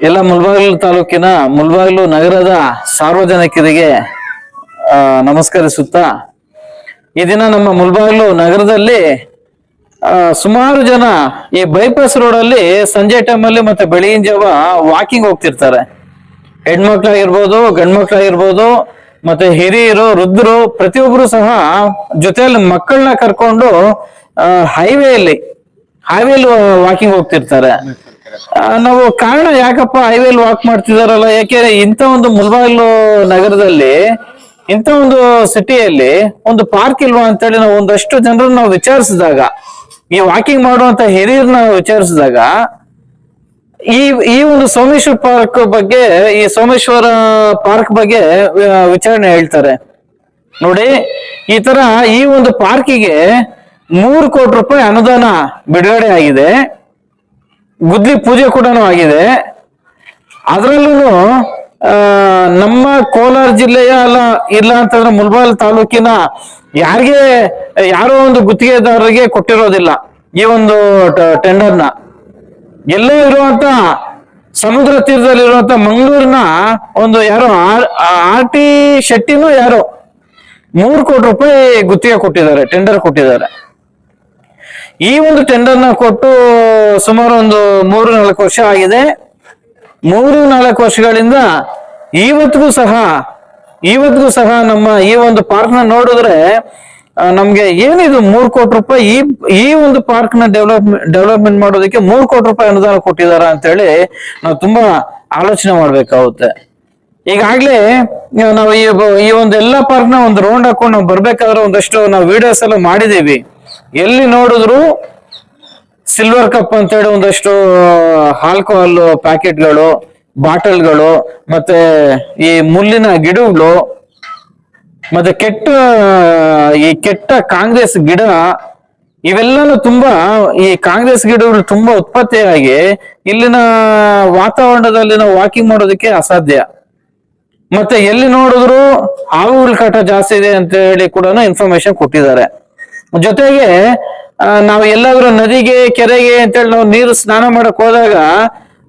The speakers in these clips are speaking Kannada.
ಎಲ್ಲ ಮುಲ್ಬಾಗಲು ತಾಲೂಕಿನ ಮುಲ್ಬಾಗಿಲು ನಗರದ ಸಾರ್ವಜನಿಕರಿಗೆ ನಮಸ್ಕರಿಸುತ್ತಾ, ಈ ದಿನ ನಮ್ಮ ಮುಲ್ಬಾಗಿಲು ನಗರದಲ್ಲಿ ಸುಮಾರು ಜನ ಈ ಬೈಪಾಸ್ ರೋಡಲ್ಲಿ ಸಂಜೆ ಟೈಮಲ್ಲಿ ಮತ್ತೆ ಬೆಳಗಿನ ಜಾವ ವಾಕಿಂಗ್ ಹೋಗ್ತಿರ್ತಾರೆ. ಹೆಣ್ಮಕ್ಳಾಗಿರ್ಬೋದು, ಗಂಡ್ಮಕ್ಳಾಗಿರ್ಬೋದು, ಮತ್ತೆ ಹಿರಿಯರು, ವೃದ್ಧರು ಪ್ರತಿಯೊಬ್ಬರು ಸಹ ಜೊತೆಯಲ್ಲಿ ಮಕ್ಕಳನ್ನ ಕರ್ಕೊಂಡು ಹೈವೇಯಲ್ಲಿ ಹೈವೇಲಿ ವಾಕಿಂಗ್ ಹೋಗ್ತಿರ್ತಾರೆ. ನಾವು ಕಾರಣ ಯಾಕಪ್ಪ ಹೈವೇಲಿ ವಾಕ್ ಮಾಡ್ತಿದಾರಲ್ಲ? ಯಾಕೆ ಇಂಥ ಒಂದು ಮುಲ್ಬಾಗಿಲು ನಗರದಲ್ಲಿ, ಇಂಥ ಒಂದು ಸಿಟಿಯಲ್ಲಿ ಒಂದು ಪಾರ್ಕ್ ಇಲ್ವಾ ಅಂತೇಳಿ ನಾವು ಒಂದಷ್ಟು ಜನರನ್ನ ನಾವು ವಿಚಾರಿಸಿದಾಗ, ಈ ವಾಕಿಂಗ್ ಮಾಡುವಂತ ಹಿರಿಯರನ್ನ ವಿಚಾರಿಸಿದಾಗ, ಈ ಈ ಒಂದು ಸೋಮೇಶ್ವರ ಪಾರ್ಕ್ ಬಗ್ಗೆ, ಈ ಸೋಮೇಶ್ವರ ಪಾರ್ಕ್ ಬಗ್ಗೆ ವಿಚಾರಣೆ ಹೇಳ್ತಾರೆ. ನೋಡಿ, ಈ ತರ ಈ ಒಂದು ಪಾರ್ಕಿಗೆ ಮೂರು ಕೋಟಿ ರೂಪಾಯಿ ಅನುದಾನ ಬಿಡುಗಡೆ ಆಗಿದೆ. ಗುದ್ಲಿ ಪೂಜೆ ಕೂಡ ಆಗಿದೆ. ಅದರಲ್ಲೂ ನಮ್ಮ ಕೋಲಾರ ಜಿಲ್ಲೆಯ ಅಲ್ಲ, ಇಲ್ಲ ಅಂತಂದ್ರೆ ಮುಲ್ಬಾಲ್ ತಾಲೂಕಿನ ಯಾರಿಗೆ, ಯಾರೋ ಒಂದು ಗುತ್ತಿಗೆದಾರರಿಗೆ ಕೊಟ್ಟಿರೋದಿಲ್ಲ ಈ ಒಂದು ಟೆಂಡರ್ನ ಎಲ್ಲೋ ಇರುವಂತ ಸಮುದ್ರ ತೀರದಲ್ಲಿರುವಂತ ಮಂಗಳೂರಿನ ಒಂದು ಯಾರೋ, ಆರ್ ಆರ್ ಟಿ ಶೆಟ್ಟಿನೂ ಯಾರೋ ಮೂರು ಕೋಟಿ ರೂಪಾಯಿ ಗುತ್ತಿಗೆ ಕೊಟ್ಟಿದ್ದಾರೆ ಟೆಂಡರ್ ಕೊಟ್ಟಿದ್ದಾರೆ. ಈ ಒಂದು ಟೆಂಡರ್ನ ಕೊಟ್ಟು ಸುಮಾರು ಒಂದು ಮೂರು ನಾಲ್ಕು ವರ್ಷ ಆಗಿದೆ. ಮೂರು ನಾಲ್ಕು ವರ್ಷಗಳಿಂದ ಇವತ್ತಿಗೂ ಸಹ ಇವತ್ತಿಗೂ ಸಹ ನಮ್ಮ ಈ ಒಂದು ಪಾರ್ಕ್ನ ನೋಡಿದ್ರೆ ಆ, ನಮ್ಗೆ ಏನಿದು ಮೂರು ಕೋಟಿ ರೂಪಾಯಿ ಈ ಈ ಒಂದು ಪಾರ್ಕ್ನ ಡೆವಲಪ್ ಡೆವಲಪ್ಮೆಂಟ್ ಮಾಡೋದಕ್ಕೆ ಮೂರು ಕೋಟಿ ರೂಪಾಯಿ ಅನುದಾನ ಕೊಟ್ಟಿದಾರ ಅಂತೇಳಿ ನಾವು ತುಂಬಾ ಆಲೋಚನೆ ಮಾಡ್ಬೇಕಾಗುತ್ತೆ. ಈಗಾಗ್ಲೇ ನಾವು ಈ ಒಂದು ಎಲ್ಲಾ ಪಾರ್ಕ್ನ ಒಂದು ರೌಂಡ್ ಹಾಕೊಂಡು ನಾವು ಬರ್ಬೇಕಾದ್ರೆ ಒಂದಷ್ಟು ನಾವು ವಿಡಿಯೋಸ್ ಎಲ್ಲ ಮಾಡಿದೀವಿ ಎಲ್ಲಿ ನೋಡಿದ್ರು ಸಿಲ್ವರ್ ಕಪ್ ಅಂತೇಳಿ ಒಂದಷ್ಟು ಆಲ್ಕೋಹಾಲ್ ಪ್ಯಾಕೆಟ್ಗಳು ಬಾಟಲ್ಗಳು, ಮತ್ತೆ ಈ ಮುಳ್ಳಿನ ಗಿಡಗಳು, ಮತ್ತೆ ಕೆಟ್ಟ, ಈ ಕೆಟ್ಟ ಕಾಂಗ್ರೆಸ್ ಗಿಡ, ಇವೆಲ್ಲನೂ ತುಂಬಾ, ಈ ಕಾಂಗ್ರೆಸ್ ಗಿಡಗಳು ತುಂಬಾ ಉತ್ಪತ್ತಿಯಾಗಿ ಇಲ್ಲಿನ ವಾತಾವರಣದಲ್ಲಿ ನಾವು ವಾಕಿಂಗ್ ಮಾಡೋದಕ್ಕೆ ಅಸಾಧ್ಯ. ಮತ್ತೆ ಎಲ್ಲಿ ನೋಡಿದ್ರು ಹಾವುಗಳ ಕಾಟ ಜಾಸ್ತಿ ಇದೆ ಅಂತ ಹೇಳಿ ಕೂಡ ಇನ್ಫಾರ್ಮೇಶನ್ ಕೊಟ್ಟಿದ್ದಾರೆ. ಜೊತೆಗೆ ನಾವು ಎಲ್ಲಾದ್ರೂ ನದಿಗೆ, ಕೆರೆಗೆ ಅಂತೇಳಿ ನಾವು ನೀರು ಸ್ನಾನ ಮಾಡಕ್ ಹೋದಾಗ,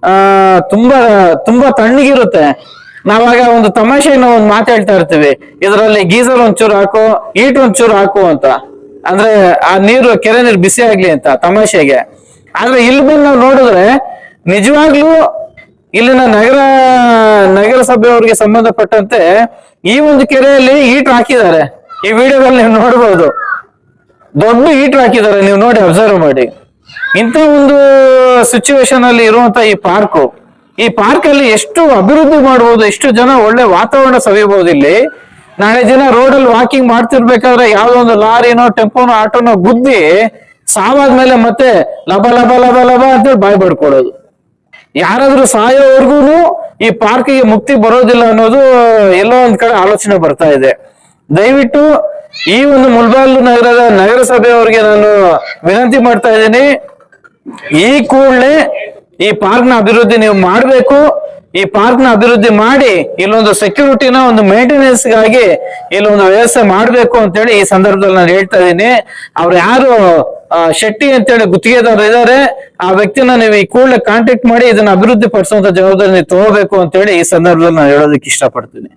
ಆ, ತುಂಬಾ ತುಂಬಾ ತಣ್ಣಗಿರುತ್ತೆ. ನಾವಾಗ ಒಂದು ತಮಾಷೆ ನಾವು ಒಂದು ಮಾತಾಡ್ತಾ ಇರ್ತೀವಿ. ಇದರಲ್ಲಿ ಗೀಸರ್ ಒಂಚೂರು ಹಾಕು, ಈಟ್ ಒಂಚೂರು ಹಾಕು ಅಂತ. ಅಂದ್ರೆ ಆ ನೀರು ಕೆರೆ ನೀರು ಬಿಸಿ ಆಗ್ಲಿ ಅಂತ, ತಮಾಷೆಗೆ. ಆದ್ರೆ ಇಲ್ಲಿ ಬಂದು ನಾವು ನೋಡಿದ್ರೆ, ನಿಜವಾಗ್ಲೂ ಇಲ್ಲಿನ ನಗರ ನಗರಸಭೆಯವರಿಗೆ ಸಂಬಂಧಪಟ್ಟಂತೆ ಈ ಒಂದು ಕೆರೆಯಲ್ಲಿ ಈಟ್ ಹಾಕಿದ್ದಾರೆ. ಈ ವಿಡಿಯೋದಲ್ಲಿ ನೀವು ನೋಡಬಹುದು ದೊಡ್ಡ ಹೀಟ್ ಹಾಕಿದ್ದಾರೆ, ನೀವು ನೋಡಿ ಅಬ್ಸರ್ವ್ ಮಾಡಿ. ಇಂಥ ಒಂದು ಸಿಚುವೇಶನ್ ಅಲ್ಲಿ ಇರುವಂತ ಈ ಪಾರ್ಕು ಈ ಪಾರ್ಕ್ ಅಲ್ಲಿ ಎಷ್ಟು ಅಭಿವೃದ್ಧಿ ಮಾಡಬಹುದು ಎಷ್ಟು ಜನ ಒಳ್ಳೆ ವಾತಾವರಣ ಸವಿಯಬಹುದು ಇಲ್ಲಿ. ನಾಳೆ ದಿನ ರೋಡ್ ಅಲ್ಲಿ ವಾಕಿಂಗ್ ಮಾಡ್ತಿರ್ಬೇಕಾದ್ರೆ ಯಾವ್ದೋ ಒಂದು ಲಾರಿನೋ, ಟೆಂಪೋನೋ, ಆಟೋನೋ ಗುದ್ದಿ ಸಾವಾದ್ಮೇಲೆ ಮತ್ತೆ ಲಬ ಲಬ ಲಬ ಲಬ ಅಂತೇಳಿ ಬಾಯ್ ಬಡ್ಕೊಡೋದು ಯಾರಾದ್ರೂ ಸಾಯೋವರೆಗೂ ಈ ಪಾರ್ಕಿಗೆ ಮುಕ್ತಿ ಬರೋದಿಲ್ಲ ಅನ್ನೋದು ಎಲ್ಲೋ ಒಂದ್ ಕಡೆ ಆಲೋಚನೆ ಬರ್ತಾ ಇದೆ. ದಯವಿಟ್ಟು ಈ ಒಂದು ಮುಲ್ಬಾಲ್ ನಗರದ ನಗರಸಭೆಯವರಿಗೆ ನಾನು ವಿನಂತಿ ಮಾಡ್ತಾ ಇದ್ದೀನಿ. ಈ ಕೂಡಲೇ ಈ ಪಾರ್ಕ್ ಅಭಿವೃದ್ಧಿ ನೀವು ಮಾಡಬೇಕು. ಈ ಪಾರ್ಕ್ ಅಭಿವೃದ್ಧಿ ಮಾಡಿ ಇಲ್ಲೊಂದು ಸೆಕ್ಯೂರಿಟಿನ ಒಂದು ಮೇಂಟೆನೆನ್ಸ್ಗಾಗಿ ಇಲ್ಲೊಂದು ವ್ಯವಸ್ಥೆ ಮಾಡಬೇಕು ಅಂತೇಳಿ ಈ ಸಂದರ್ಭದಲ್ಲಿ ನಾನು ಹೇಳ್ತಾ ಇದ್ದೀನಿ. ಅವ್ರು ಯಾರು ಶೆಟ್ಟಿ ಅಂತೇಳಿ ಗುತ್ತಿಗೆದಾರರು ಇದ್ದಾರೆ, ಆ ವ್ಯಕ್ತಿನ ನೀವು ಈ ಕೂಡಲೇ ಕಾಂಟ್ಯಾಕ್ಟ್ ಮಾಡಿ ಇದನ್ನ ಅಭಿವೃದ್ಧಿ ಪಡಿಸುವಂತ ಜವಾಬ್ದಾರಿ ನೀವು ತಗೋಬೇಕು ಅಂತೇಳಿ ಈ ಸಂದರ್ಭದಲ್ಲಿ ನಾನು ಹೇಳೋದಕ್ಕೆ ಇಷ್ಟಪಡ್ತೀನಿ.